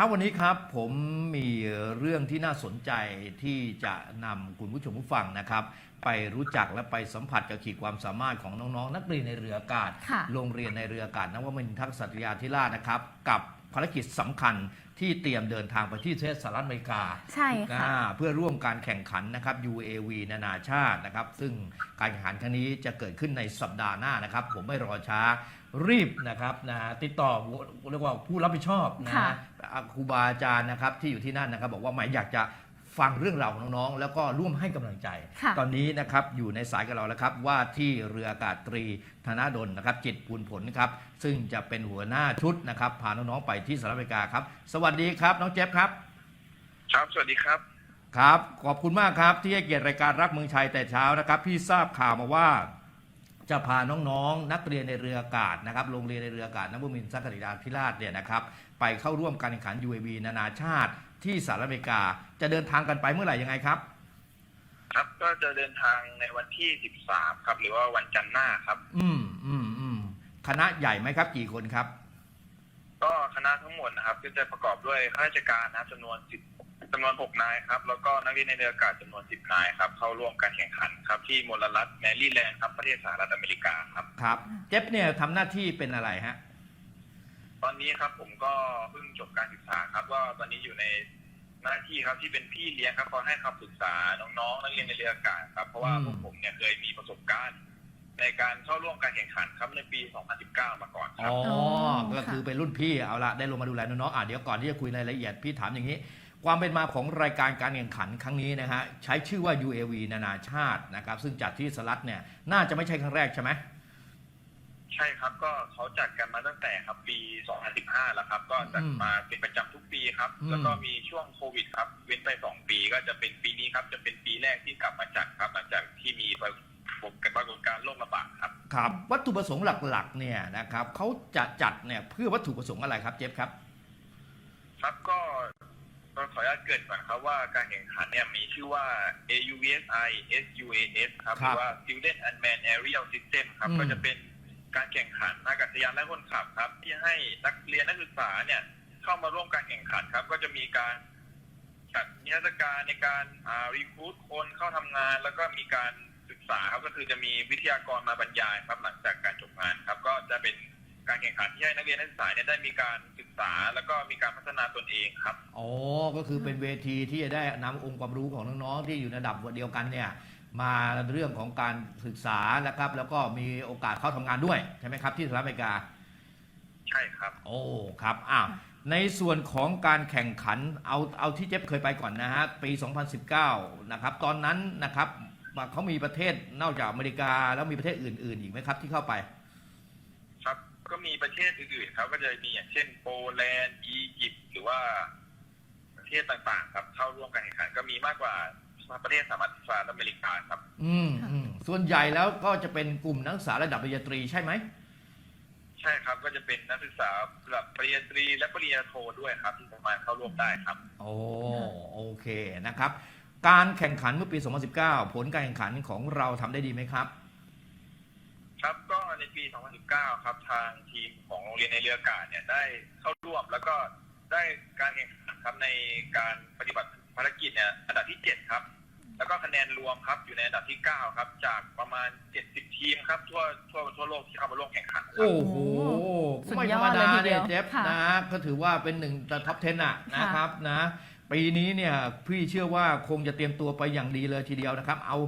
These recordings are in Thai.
ช้าวันนี้ครับผมมีเรื่องที่น่าสนใจที่จะนำคุณผู้ชมผู้ฟังนะครับ ไปรู้จักและไปสัมผัสกับขีดความสามารถของน้องๆ นักเรียนในเรืออากาศ ค่ะ โรงเรียนในเรืออากาศนวมินทร์ทักษยาธิราชนะครับ กับภารกิจสำคัญ ที่เตรียมเดินทางไปที่ประเทศสหรัฐอเมริกาใช่ค่ะ อ่าเพื่อร่วมการแข่งขันนะครับ UAV นานาชาตินะครับ ซึ่งการแข่งขันครั้งนี้จะเกิดขึ้นในสัปดาห์หน้านะครับ ผมไม่รอช้ารีบนะครับนะติดต่อเรียกว่าผู้รับผิดชอบนะค่ะ อ่าครูบาอาจารย์นะครับที่อยู่ที่นั่นนะครับ บอกว่าหมายอยากจะ ฟังเรื่องราวของน้องๆ แล้วก็ร่วมให้กำลังใจ ค่ะ ตอนนี้นะครับอยู่ในสายกับเราแล้วครับ ว่าที่เรืออากาศตรีธนาดลนะครับจิตปูนผลครับ ซึ่งจะเป็นหัวหน้าชุดนะครับพาน้องๆไปที่สหรัฐอเมริกาครับ สวัสดีครับน้องเจฟครับ ครับ สวัสดีครับ ครับ ขอบคุณมากครับ ที่ให้เกียรติรายการรักเมืองชัยแต่เช้านะครับ พี่ทราบข่าวมาว่า จะพาน้องๆ นักเรียนในเรืออากาศนะครับโรงเรียนในเรืออากาศนวมินทร์สักดิดาธิราชเนี่ยนะครับ ไปเข้าร่วมการแข่งขัน UAV นานาชาติ ที่สหรัฐอเมริกา จะเดินทางกันไปเมื่อไหร่ยังไงครับ ครับก็จะเดินทางในวันที่13ครับ หรือว่าวันจันทร์หน้าครับ อืมอืมอืมคณะใหญ่ไหมครับ กี่คนครับ ก็คณะทั้งหมดนะครับก็จะประกอบด้วยข้าราชการนะครับจำนวน10จำนวน6นายครับ แล้วก็นักเรียนในเรืออากาศจำนวน10นายครับ เข้าร่วมการแข่งขันครับ ที่มลรัฐแมรี่แลนด์ครับประเทศสหรัฐอเมริกาครับ ครับ เจฟเนี่ยทำหน้าที่เป็นอะไรฮะ ตอนนี้ครับผมก็เพิ่งจบการศึกษาครับก็ตอนนี้อยู่ใน หน้าที่ครับที่เป็นพี่เลี้ยงครับคอยให้คำปรึกษาน้องๆนักเรียนในเรืออากาศครับเพราะว่าอืมพวกผมเนี่ยเคยมีประสบการณ์ ในการเข้าร่วมการแข่งขันครับในปี 2019 มาก่อนคอ๋รับออ๋อก็คือค่ะเป็นรุ่นพี่เอาละได้ลงมาดูแลน้องๆอะเดี๋ยวก่อนที่จะคุยรายละเอียดพี่ถามอย่างนี้ ความเป็นมาของรายการการแข่งขันครั้งนี้นะฮะใช้ชื่อว่า UAV นานาชาตินะครับซึ่งจัดที่สหรัฐเนี่ยน่าจะไม่ใช่ครั้งแรกใช่ไหม ใช่ครับก็เขาจัดกันมาตั้งแต่ครับปี 2015 แล้วครับ ก็จัดอืมมาเป็นประจำทุกปีครับ อืม แล้วก็มีช่วงโควิดครับ เว้นไป 2 ปีก็จะเป็นปีนี้ครับ จะเป็นปีแรกที่กลับมาจัดครับหลังจากที่มีปรากฏการณ์โรคระบาดครับ ครับวัตถุประสงค์หลักๆเนี่ยนะครับเขาจะจัดเนี่ยเพื่อวัตถุประสงค์อะไรครับเจฟครับ ครับก็ก็ขออนุญาตเกริดก่อนครับว่าการแข่งขันเนี่ยมีชื่อว่า AUVSI SUAS ครับหครับรือว่า Student Unmanned Aerial System ครับ อืม ก็จะเป็น การแข่งขันอากาศยานและคนขับครับ ที่ให้นักเรียนนักศึกษาเนี่ยเข้ามาร่วมการแข่งขันครับ ก็จะมีการจัดนิทรรศการในการรีคูดคนเข้าทำงาน แล้วก็มีการศึกษาครับก็คือจะมีวิทยากรมาบรรยายครับหลังจากการจบงานครับ ก็จะเป็นการแข่งขันที่ให้นักเรียนนักศึกษาเนี่ยได้มีการศึกษาแล้วก็มีการพัฒนาตนเองครับอ๋อก็คือเป็นเวทีที่จะได้นำองค์ความรู้ของน้องๆที่อยู่ในระดับเดียวกันเนี่ย มาเรื่องของการศึกษานะครับ แล้วก็มีโอกาสเข้าทำงานด้วยใช่ไหมครับที่สหรัฐอเมริกา ใช่ครับ โอ้ครับอ้าวในส่วนของการแข่งขันเอาเอาที่เจฟเคยไปก่อนนะฮะปี 2019 นะครับ ตอนนั้นนะครับเขามีประเทศนอกจากอเมริกาแล้วมีประเทศอื่น ๆ อีกไหมครับที่เข้าไป ครับก็มีประเทศอื่นๆครับก็จะมีอย่างเช่นโปแลนด์อียิปต์หรือว่าประเทศต่างๆ ครับเข้าร่วมการแข่งขันก็มีมากกว่า ประเทศสหรัฐสหรัฐอเมริกาครับ อืมอืมส่วนใหญ่แล้วก็จะเป็นกลุ่มนักศึกษาระดับปริญญาตรีใช่ไหมใช่ครับก็จะเป็นนักศึกษาระดับปริญญาตรีและปริญญาโทด้วยครับที่สามารถเข้าร่วมได้ครับ โอ้โอเคนะครับ การแข่งขันเมื่อปี 2019 ผลการแข่งขันของเราทำได้ดีไหมครับ ครับก็ในปี 2019 ครับทางทีมของโรงเรียนในเรืออากาศเนี่ยได้เข้าร่วมแล้วก็ได้การแข่งขันครับในการปฏิบัติภารกิจเนี่ยอันดับที่ 7 ครับ แล้วก็คะแนนรวมครับอยู่ในอันดับที่ 9 ครับ จากประมาณ 70 ทีมครับทั่วทั่วทั่วโลกที่เข้ามาร่วมแข่งขันครับ โอ้โหสุดไม่ยธรอรมดเลยดาทีเดีเนี่ยยวเจฟค่ะนะก็ถือว่าเป็นหนึ่งท็อป 10 อะค่ะนะครับนะปีนี้เนี่ยพี่เชื่อว่าคงจะเตรียมตัวไปอย่างดีเลยทีเดียวนะครับ เอา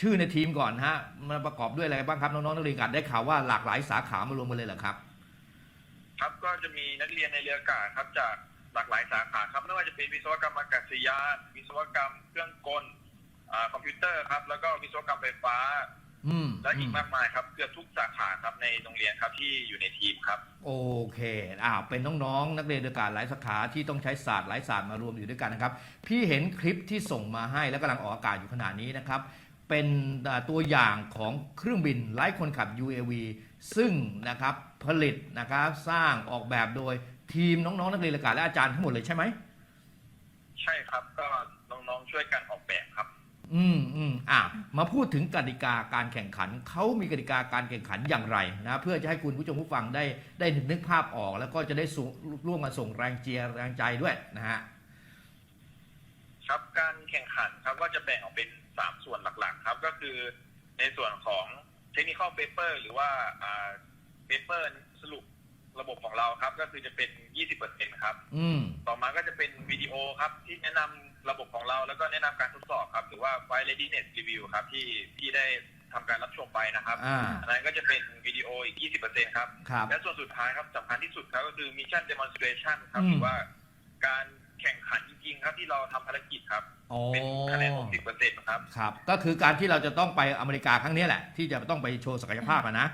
ชื่อในทีมก่อนฮะมันประกอบด้วยอะไรบ้างครับ น้องๆนักเรียนกันได้ข่าวว่าหลากหลายสาขามารวมกันเลยเหรอครับ ครับก็จะมีนักเรียนในเรืออากาศครับจากหลากหลายสาขาครับไม่ว่าจะเป็นวิศวกรรมอากาศยานวิศวกรรมเครื่องกล อ่าคอมพิวเตอร์ครับ แล้วก็วิศวกรรมไฟฟ้า อืมและอีกมากมายครับเกือบทุกสาขาครับในโรงเรียนครับที่อยู่ในทีมครับ โอเคอ่าเป็นน้องๆนักเรียนเรืออากาศหลายสาขาที่ต้องใช้ศาสตร์หลายศาสตร์มารวมอยู่ด้วยกันนะครับ พี่เห็นคลิปที่ส่งมาให้และกำลังออกอากาศอยู่ขณะนี้นะครับ เป็นอ่าตัวอย่างของเครื่องบินไร้คนขับ UAV ซึ่งนะครับผลิตนะครับสร้างออกแบบโดยทีมน้องๆนักเรียนเรืออากาศและอาจารย์ทั้งหมดเลยใช่ไหม ใช่ครับ ก็น้องๆช่วยกันออกแบบครับ อืมอืมอะมาพูดถึงกติกาการแข่งขันเขามีกติกาการแข่งขันอย่างไรนะเพื่อจะให้คุณผู้ชมผู้ฟังได้ได้นึกภาพออก แล้วก็จะได้ส่งร่วมกันส่งแรงเจียร์แรงใจด้วยนะฮะครับการแข่งขันครับก็จะแบ่งออกเป็นสามส่วนหลักๆ ครับ ก็คือในส่วนของเทคนิค paper เปหรือว่าอ่าเปเปอร์สรุประบบของเราครับ ก็คือจะเป็น 20%ครับ อืมต่อมาก็จะเป็นวิดีโอครับที่แนะนำ ระบบของเราแล้วก็แนะนำการทดสอบครับ หรือว่า File Readiness Review ครับ ที่ที่ได้ทำการรับชมไปนะครับอ่า อันนั้นก็จะเป็นวิดีโออีก 20%ครับ ครับ และส่วนสุดท้ายครับสำคัญที่สุดครับก็คือ Mission Demonstration ครับ อืม หรือว่าการแข่งขันจริงๆครับที่เราทำภารกิจครับ อ๋อเป็นคะแนน 60%ครับ ครับ ก็คือการที่เราจะต้องไปอเมริกาครั้งนี้แหละ ที่จะต้องไปโชว์ศักยภาพอะนะ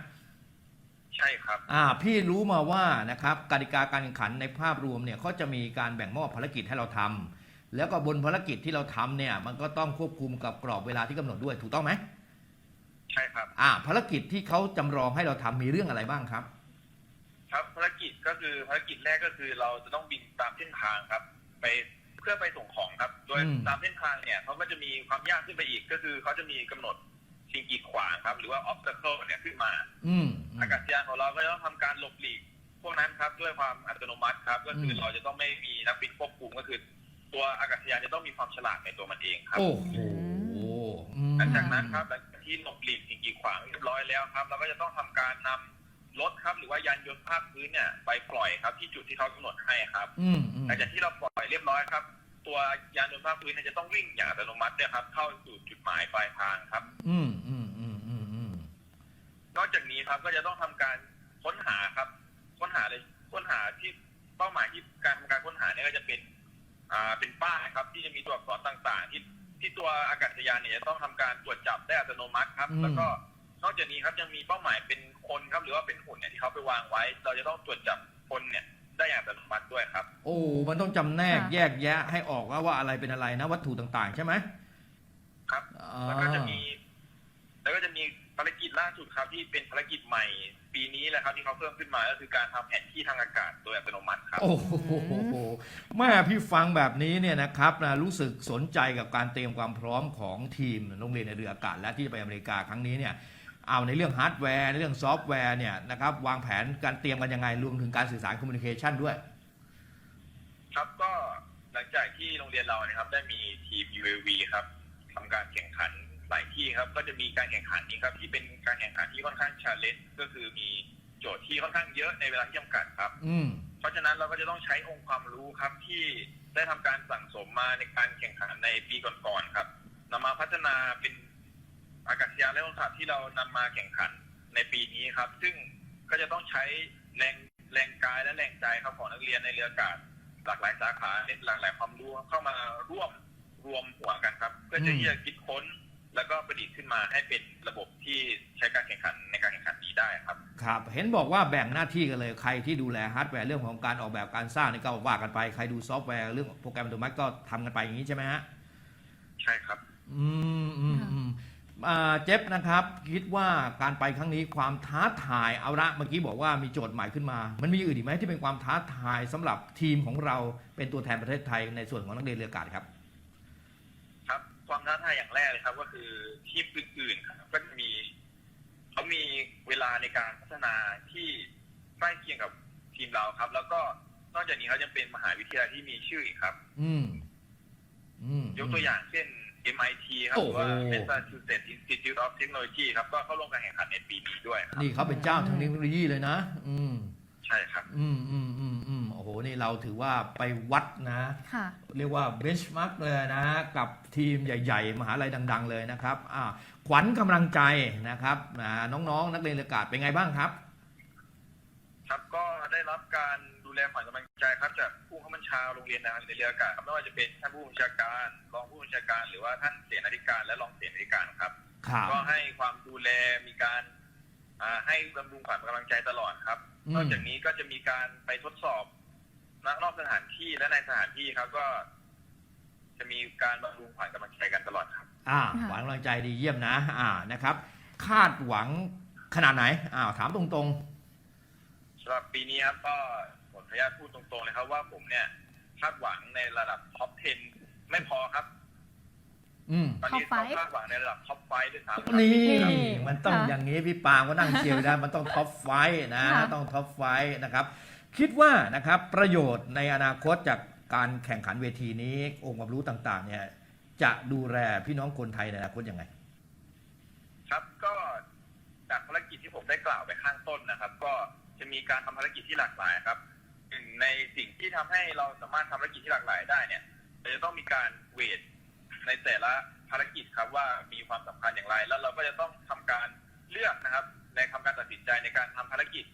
ใช่ครับ อ่าพี่รู้มาว่านะครับกติกาการแข่งขันในภาพรวมเนี่ยเขาจะมีการแบ่งมอบภารกิจให้เราทำ แล้วก็บนภารกิจที่เราทำเนี่ย มันก็ต้องควบคุมกับกรอบเวลาที่กำหนดด้วยถูกต้องไหมใช่ครับ อ่า ภารกิจที่เขาจำลองให้เราทำมีเรื่องอะไรบ้างครับ ครับภารกิจก็คือภารกิจแรกก็คือเราจะต้องบินตามเส้นทางครับ ไปเพื่อไปส่งของครับ โดยอืม ตามเส้นทางเนี่ยเขาก็จะมีความยากขึ้นไปอีก ก็คือเขาจะมีกำหนดสิ่งกีดขวางครับ หรือว่า obstacle เนี่ยขึ้นมาอืม อากาศยานของเราก็จะต้องทำการหลบหลีก พวกนั้นครับด้วยความอัตโนมัติครับ ก็คืออม เราจะต้องไม่มีนักบินควบคุมก็คือ ตัวอากาศยานจะต้องมีความฉลาดในตัวมันเองครับ โอ้โหอืม หลังจากนั้นครับหลังจากที่หลบหลีกสิ่งกีดขวางเรียบร้อยแล้วครับ เราก็จะต้องทำการนำรถครับหรือว่ายานยนต์ภาคพื้นเนี่ยไปปล่อยครับที่จุดที่เขากำหนดให้ครับ อืมอืมหลังจากที่เราปล่อยเรียบร้อยครับ ตัวยานยนต์ภาคพื้นเนี่ยจะต้องวิ่งอย่างอัตโนมัติเนี่ยครับ เข้าสู่จุดหมายปลายทางครับ อืมอืมอืมอืมอืมนอกจากนี้ครับก็จะต้องทำการค้นหาครับ ค้นหาเลยค้นหาที่เป้าหมายที่การทำการค้นหาเนี่ยก็จะเป็น อ่าเป็นป้ายครับ ที่จะมีตัวอักษรต่างๆ ที่ที่ตัวอากาศยานเนี่ยจะต้องทำการตรวจจับได้อัตโนมัติครับแล้วก็นอกจากนี้ครับยังมีเป้าหมายเป็นคนครับหรือว่าเป็นหุ่นเนี่ยที่เขาไปวางไว้ เราจะต้องตรวจจับคนเนี่ยได้อย่างอัตโนมัติด้วยครับ โอ้มันต้องจำแนกค่ะ แยกแยะให้ออกว่าว่าอะไรเป็นอะไรนะ วัตถุต่างๆ ใช่ไหมครับ อ่า แล้วก็จะมีแล้วก็จะมีภารกิจล่าสุดครับที่เป็นภารกิจใหม่ ปีนี้แหละครับที่เขาเพิ่มขึ้นมาก็คือการทำแผนที่ทางอากาศโดยอัตโนมัติครับ โอ้โหแม่พี่ฟังแบบนี้เนี่ยนะครับนะรู้สึกสนใจกับการเตรียมความพร้อมของทีมโรงเรียนในเรืออากาศ และที่จะไปอเมริกาครั้งนี้เนี่ยเอาในเรื่องฮาร์ดแวร์ในเรื่องซอฟต์แวร์เนี่ยนะครับวางแผนการเตรียมกันยังไงรวมถึงการสื่อสารคอมมิวนิเคชันด้วย ครับก็หลังจากที่โรงเรียนเราเนี่ยครับได้มีทีม UAV ครับทำการแข่งขัน หลายที่ครับ ก็จะมีการแข่งขันนี้ครับ ที่เป็นการแข่งขันที่ค่อนข้างชาเลนจ์ก็คือมีโจทย์ที่ค่อนข้างเยอะในเวลาที่จำกัดครับ อืม เพราะฉะนั้นเราก็จะต้องใช้องค์ความรู้ครับที่ได้ทำการสั่งสมมาในการแข่งขันในปีก่อนๆครับนำมาพัฒนาเป็นอากาศยานและโทรศัพท์ที่เรานำมาแข่งขันในปีนี้ครับ ซึ่งก็จะต้องใช้แรงแรงกายและแรงใจครับของนักเรียนในเรืออากาศ หลากหลายสาขาหลากหลายความรู้เข้ามาร่วมรวมหัวกันครับ เพื่อที่จะคิดค้น แล้วก็ประดิษฐ์ขึ้นมาให้เป็นระบบที่ใช้การแข่งขันในการแข่งขันนี้ได้ครับ ครับ เห็นบอกว่าแบ่งหน้าที่กันเลยใครที่ดูแลฮาร์ดแวร์เรื่องของการออกแบบการสร้างนี่ก็ว่ากันไป ใครดูซอฟต์แวร์เรื่องโปรแกรมอัตโนมัติก็ทำกันไปอย่างนี้ใช่ไหมฮะ ใช่ครับ อืมอืมอืมอ่าเจฟนะครับ คิดว่าการไปครั้งนี้ความท้าทายเอาละเมื่อกี้บอกว่ามีโจทย์ใหม่ขึ้นมา มันมีอื่นอีกไหมที่เป็นความท้าทายสำหรับทีมของเราเป็นตัวแทนประเทศไทยในส่วนของนักเรียนเรืออากาศครับ ครับความท้าทายอย่างแรกเลยครับ ก็คือทีมอื่นๆครับก็จะมีเขามีเวลาในการพัฒนาที่ใกล้เคียงกับทีมเราครับ แล้วก็นอกจากนี้เขาจะเป็นมหาวิทยาลัยที่มีชื่ออีกครับ อืมอืมยกตัวอย่างเช่น MIT ครับหรือว่าโอ้โห Massachusetts Institute of Technology ครับ ก็เข้าร่วมการแข่งขันในปีนี้ด้วยครับนี่เขาเป็นเจ้าทางเทคโนโลยีเลยนะ อืม ใช่ครับ อืมอืมอืมอืมโอ้โห นี่เราถือว่าไปวัดนะ ค่ะ เรียกว่าเบนช์มาร์กเลยนะ กับทีมใหญ่ ๆ มหาลัยดัง ๆ เลยนะครับอ่าขวัญกำลังใจนะครับอ่าน้องๆ นักเรียนเรืออากาศเป็นไงบ้างครับ ครับก็ได้รับการดูแลขวัญกำลังใจครับจากผู้ข้าบัญชาโรงเรียนในเรืออากาศครับไม่ว่าจะเป็นท่านผู้บัญชาการรองผู้บัญชาการหรือว่าท่านเสนาธิการและรองเสนาธิการครับ ครับ ก็ให้ความดูแลมีการอ่าให้บำรุงขวัญกำลังใจตลอดครับ อืม นอกจากนี้ก็จะมีการไปทดสอบ นอกสถานที่และในสถานที่ครับก็ จะมีการบำรุงขวัญกำลังใจกันตลอดครับ อ่าค่ะขวัญกำลังใจดีเยี่ยมนะ อ่านะครับ คาดหวังขนาดไหนอ้าวถามตรงสำหรับปีนี้ครับก็ผมขออนุญาตพูดตรงๆเลยครับ ว่าผมเนี่ยคาดหวังในระดับท็อป 10 ไม่พอครับอืมตอนนี้ Top ต้อง five คาดหวังในระดับท็อปไฟด้วยซ้ำนี่นี่มันต้องค่ะอย่างนี้พี่ปาล์มก็นั่งเชียร์อยู่นะมันต้องท็อปไฟท์นะค่ะต้องท็อปไฟท์นะครับ คิดว่านะครับประโยชน์ในอนาคตจากการแข่งขันเวทีนี้ องค์ความรู้ต่างๆ เนี่ยจะดูแลพี่น้องคนไทยในอนาคตยังไง ครับก็จากภารกิจที่ผมได้กล่าวไปข้างต้นนะครับ ก็จะมีการทำภารกิจที่หลากหลายครับหนึ่งในสิ่งที่ทำให้เราสามารถทำภารกิจที่หลากหลายได้เนี่ยเราจะต้องมีการเวทในแต่ละภารกิจครับว่ามีความสำคัญอย่างไร แล้วเราก็จะต้องทำการเลือกนะครับ ในทำการตัดสินใจในการทำภารกิจ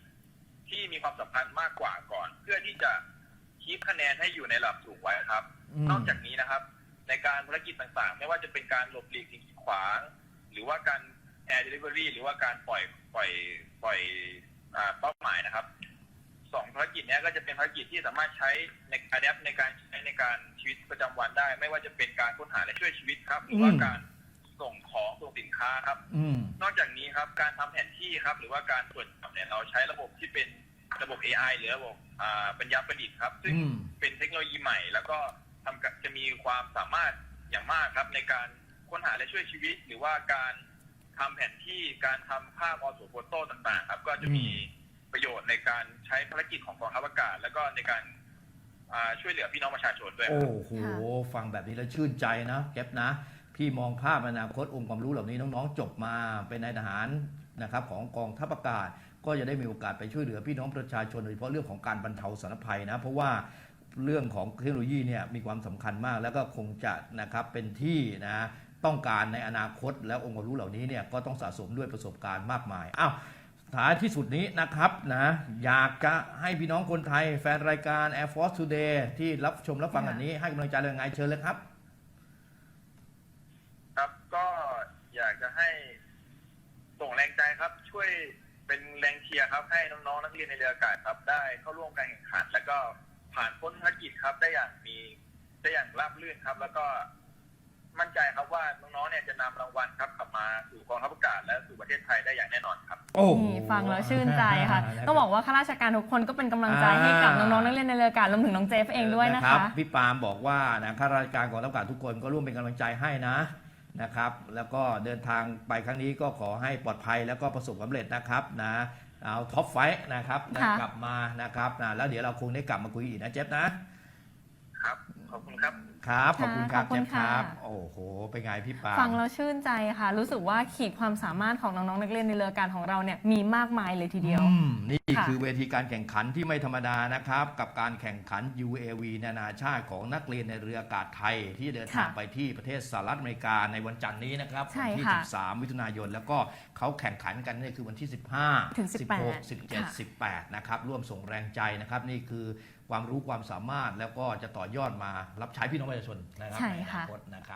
ที่มีความสำคัญมากกว่าก่อน เพื่อที่จะคีบคะแนนให้อยู่ในระดับสูงไว้ครับอืมนอกจากนี้นะครับ ในการภารกิจต่างๆ ไม่ว่าจะเป็นการหลบหลีกสิ่งกีดขวาง หรือว่าการแอร์เดลิเวอรี่หรือว่าการปล่อยปล่อยปล่อยอ่าเป้าหมายนะครับสองภารกิจเนี้ยก็จะเป็นภารกิจที่สามารถใช้ในการแอปในการใช้ในการชีวิตประจำวันได้ ไม่ว่าจะเป็นการค้นหาและช่วยชีวิตครับ หรือว่าอืมการ ส่งของส่งสินค้าครับ อืม นอกจากนี้ครับการทำแผนที่ครับ หรือว่าการตรวจจับเนี่ยเราใช้ระบบที่เป็นระบบ AI หรือระบบอ่าปัญญาประดิษฐ์ครับ ซึ่งอืม เป็นเทคโนโลยีใหม่ แล้วก็ทำกับจะมีความสามารถอย่างมากครับ ในการค้นหาและช่วยชีวิต หรือว่าการทำแผนที่การทำภาพออโตโฟโต้ต่างๆ ครับ ก็จะมีประโยชน์ในการใช้ภารกิจของกองทัพอากาศ แล้วก็ในการอ่าช่วยเหลือพี่น้องประชาชนด้วยครับ โอ้โห ฟังแบบนี้แล้วชื่นใจนะแก๊ปนะ พี่มองภาพอนาคตองค์ความรู้เหล่านี้น้องๆ จบมาเป็นนายทหารนะครับของกองทัพอากาศ ก็จะได้มีโอกาสไปช่วยเหลือพี่น้องประชาชนโดยเฉพาะเรื่องของการบรรเทาสาธารณภัยนะเพราะว่าเรื่องของเทคโนโลยีเนี่ยมีความสำคัญมาก แล้วก็คงจะนะครับเป็นที่นะต้องการในอนาคตแล้วองค์ความรู้เหล่านี้เนี่ยก็ต้องสะสมด้วยประสบการณ์มากมายอ้าวท้ายที่สุดนี้นะครับนะอยากจะให้พี่น้องคนไทยแฟนรายการ Air Force Today ที่รับชมรับฟังอันนี้ให้กำลังใจเรายังไงเชิญเลยครับก็อยากจะ ให้ส่งแรงใจครับ ช่วยเป็นแรงเชียร์ครับ ให้น้องๆนักเรียนในเรืออากาศครับ ได้เข้าร่วมการแข่งขัน แล้วก็ผ่านพ้นภารกิจครับ ได้อย่างมีได้อย่างราบรื่นครับ แล้วก็มั่นใจครับว่าน้องๆเนี่ยจะนำรางวัลครับกลับมาสู่กองทัพอากาศและสู่ประเทศไทยได้อย่างแน่นอนครับ โอ้โห นี่ฟังแล้วชื่นใจค่ะนะครับต้องบอกว่าข้าราชการทุกคนก็เป็นกำลังใจให้กับน้องๆนักเรียนในเรืออากาศรวมถึงน้องเจฟเองด้วยนะรัคะบพี่ปาล์มบอกว่านะข้าราชการของทัพอากาศทุกคนก็ร่วมเป็นกำลังใจให้นะ นะครับ แล้วก็เดินทางไปครั้งนี้ก็ขอให้ปลอดภัยแล้วก็ประสบความสำเร็จนะครับนะเอาท็อปไฟท์นะครับนะค่ะ กลับมานะครับนะแล้วเดี๋ยวเราคงได้กลับมาคุยอีกนะเจฟนะ ครับ ขอบคุณครับ ครับ ขอบคุณครับขอบคุเจณฟครับค่ะโอ้โห เป็นไงพี่ปาล์ม ฟังแล้วชื่นใจค่ะ รู้สึกว่าขีดความสามารถของน้องๆนักเรียนในเรืออากาศของเราเนี่ยมีมากมายเลยทีเดียว อืมนี่ค่ะคือเวทีการแข่งขันที่ไม่ธรรมดานะครับ กับการแข่งขัน UAV นานาชาติของนักเรียนในเรืออากาศไทย ที่เดินทางค่ะไปที่ประเทศสหรัฐอเมริกาในวันจันทร์นี้นะครับใช่วัที่ ค่ะ13มิถุนายน แล้วก็เขาแข่งขันกันเนี่ยคือวันที่ 15 ถึง18 16ค่ะ17 18 นะครับ ร่วมส่งแรงใจนะครับ นี่คือ ความรู้ความสามารถแล้วก็จะต่อยอดมารับใช้พี่น้องประชาชนนะครับใช่ในอค่ะ นาคตนะครับ